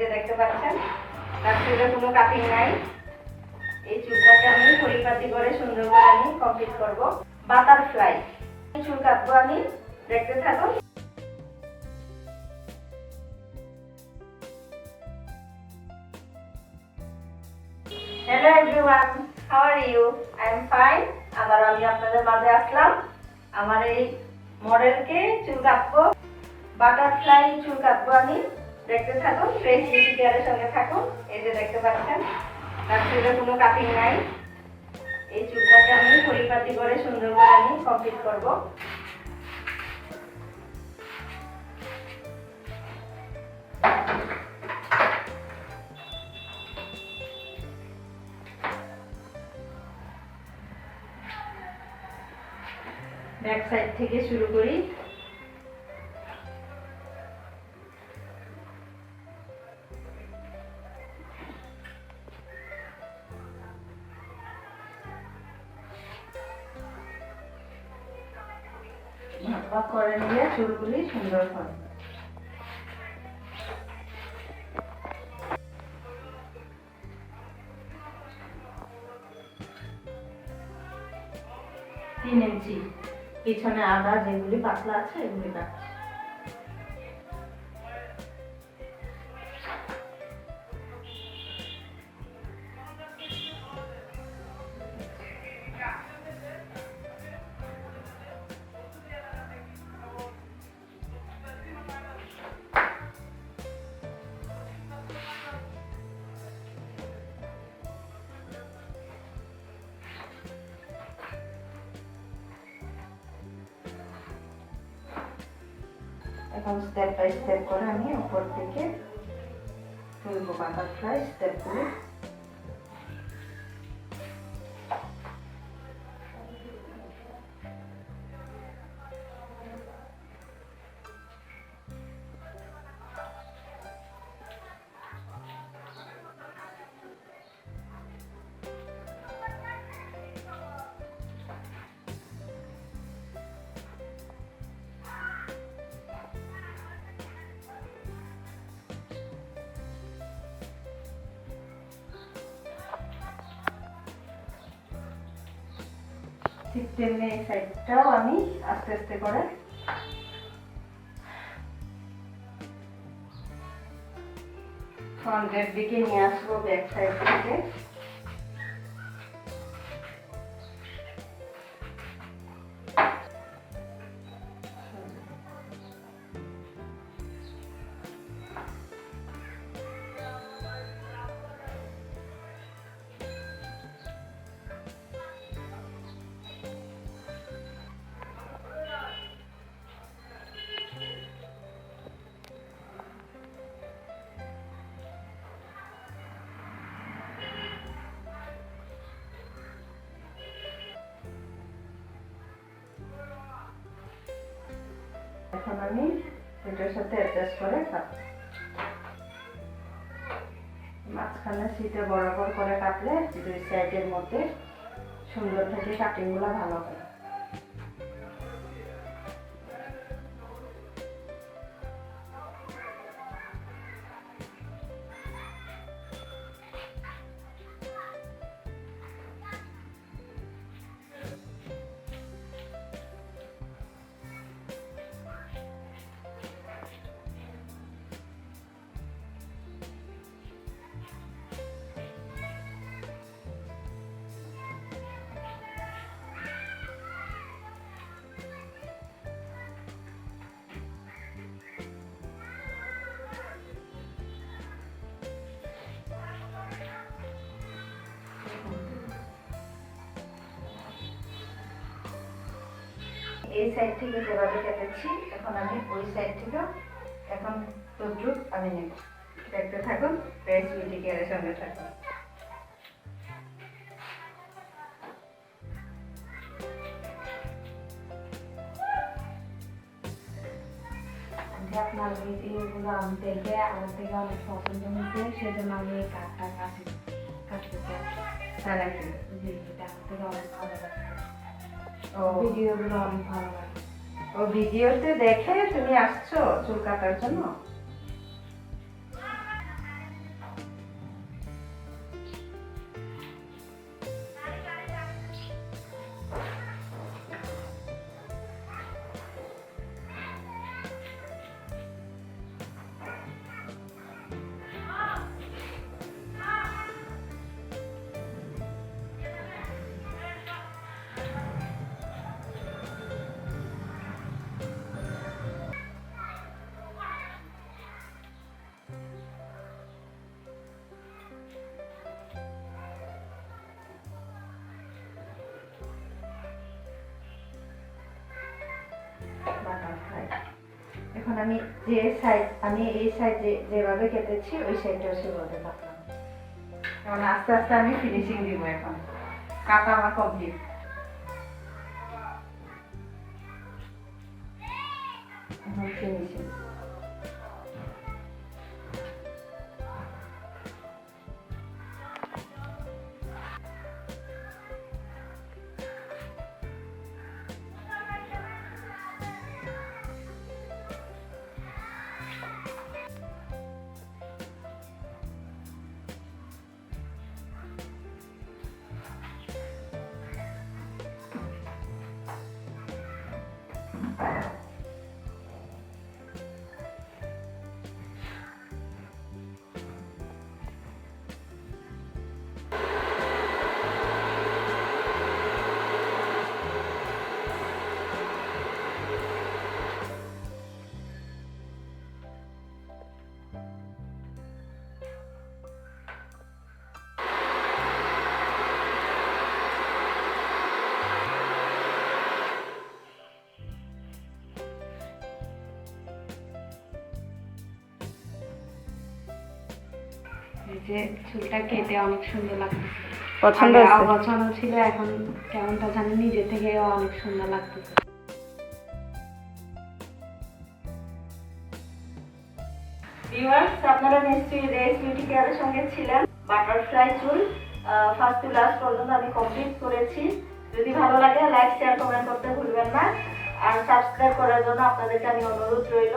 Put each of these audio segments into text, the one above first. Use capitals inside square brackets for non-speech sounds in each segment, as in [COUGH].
যে দেখতে পাচ্ছেন, তার চুলে কোনো কাটিং নাই। এই চুলটাকে আমি পরিপাটি করে সুন্দর করে আমি কমপ্লিট করব। বাটারফ্লাই চুল কাটবো আমি, দেখতে থাকুন hello everyone how are you I am fine আবার আমি আপনাদের মাঝে আসলাম। আমার এই মডেলকে চুল কাটবো। বাটারফ্লাই চুল কাটবো আমি। দেখতে থাকুন ফ্রেশ বিউটি কেয়ারের সঙ্গে থাকুন। এই যে দেখতে পাচ্ছেন, তার চুলে কোনো কাটিং নাই। এই চুলটাকে আমি পরিপাটি করে সুন্দর করে আমি কমপ্লিট করব। ব্যাক সাইড থেকে শুরু করি। ভাগ করে নিলে চুলগুলি সুন্দর হয় তিন ইঞ্চি। পিছনে আদা যেগুলি পাতলা আছে, এগুলি কাটছি এখন স্টেপ বাই স্টেপ করে আমি উপর থেকে তুলবো বাটারফ্লাই স্টেপগুলি ঠিক তেমনি এই সাইডটাও আমি আস্তে আস্তে করে ফ্রন্টের দিকে নিয়ে আসব ব্যাক সাইড থেকে। আমি এটার সাথে অ্যাডজাস্ট করে কাটবো মাঝখানে সিটে বরাবর করে কাটলে দুই সাইডের মধ্যে সুন্দর থেকে কাটিংগুলো ভালো হয়। এই সাইড থেকে যেভাবে কেটেছি এখন আমি ওই সাইড থেকে এখন তদ্রুপ আমি নেব। দেখতে থাকুন বিউটি কেয়ারের সঙ্গে থাকুন। আপনার ভিডিওগুলো আমি দেখে আমার থেকে অনেক পছন্দ হয়েছে সেজন্য আমি এই কাজটা নাকি ভিডিওটা আমার থেকে অনেক ভালো লাগছে। ভিডিওগুলো অনেক ভালো লাগে ও ভিডিওতে দেখে তুমি আসছো চুল কাটার জন্য? এখন আমি যে সাইড আমি এই সাইড যেভাবে কেটেছি, ওই সাইডটাও সেভাবে কাটলাম। কারণ আস্তে আস্তে আমি ফিনিশিং দিব এখন। কাটা আমার কমপ্লিট এখন ফিনিশিং যে চুলটা কেটে অনেক সুন্দর লাগতেছে। পছন্দ অপছন্দ ছিল এখন কেমনটা জানি নিজে থেকে অনেক সুন্দর লাগতেছে। ভিউয়ার্স আপনারা নিশ্চয়ই রেস বিউটি কেয়ারের সঙ্গে ছিলেন। বাটারফ্লাই চুল ফার্স্ট টু লাস্ট পর্যন্ত আমি কমপ্লিট করেছি। যদি ভালো লাগে লাইক শেয়ার কমেন্ট করতে ভুলবেন না। আর সাবস্ক্রাইব করার জন্য আপনাদেরকে আমি অনুরোধ রইল।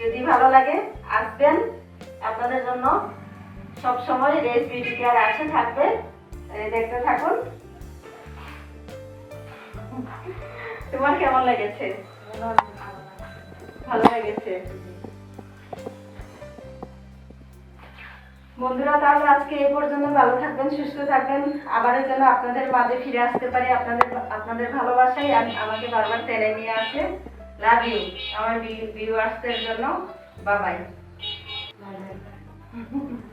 যদি ভালো লাগে আসবেন আপনাদের জন্য। সব সময় রেস বিউটি কেয়ার আছে থাকবে? দেখতে থাকুন। তোমার কেমন লেগেছে? ভালো লেগেছে? বন্ধুরা তাহলে আজকে এই পর্যন্ত ভালো থাকবেন সুস্থ থাকবেন। আবারও যেন আপনাদের মাঝে ফিরে আসতে পারি আপনাদের আপনাদের ভালোবাসাই আম- আমাকে বারবার টেনে নিয়ে আসে। লাভ ইউ আমার ভিউয়ার্সদের জন্য। বাবাই। [LAUGHS]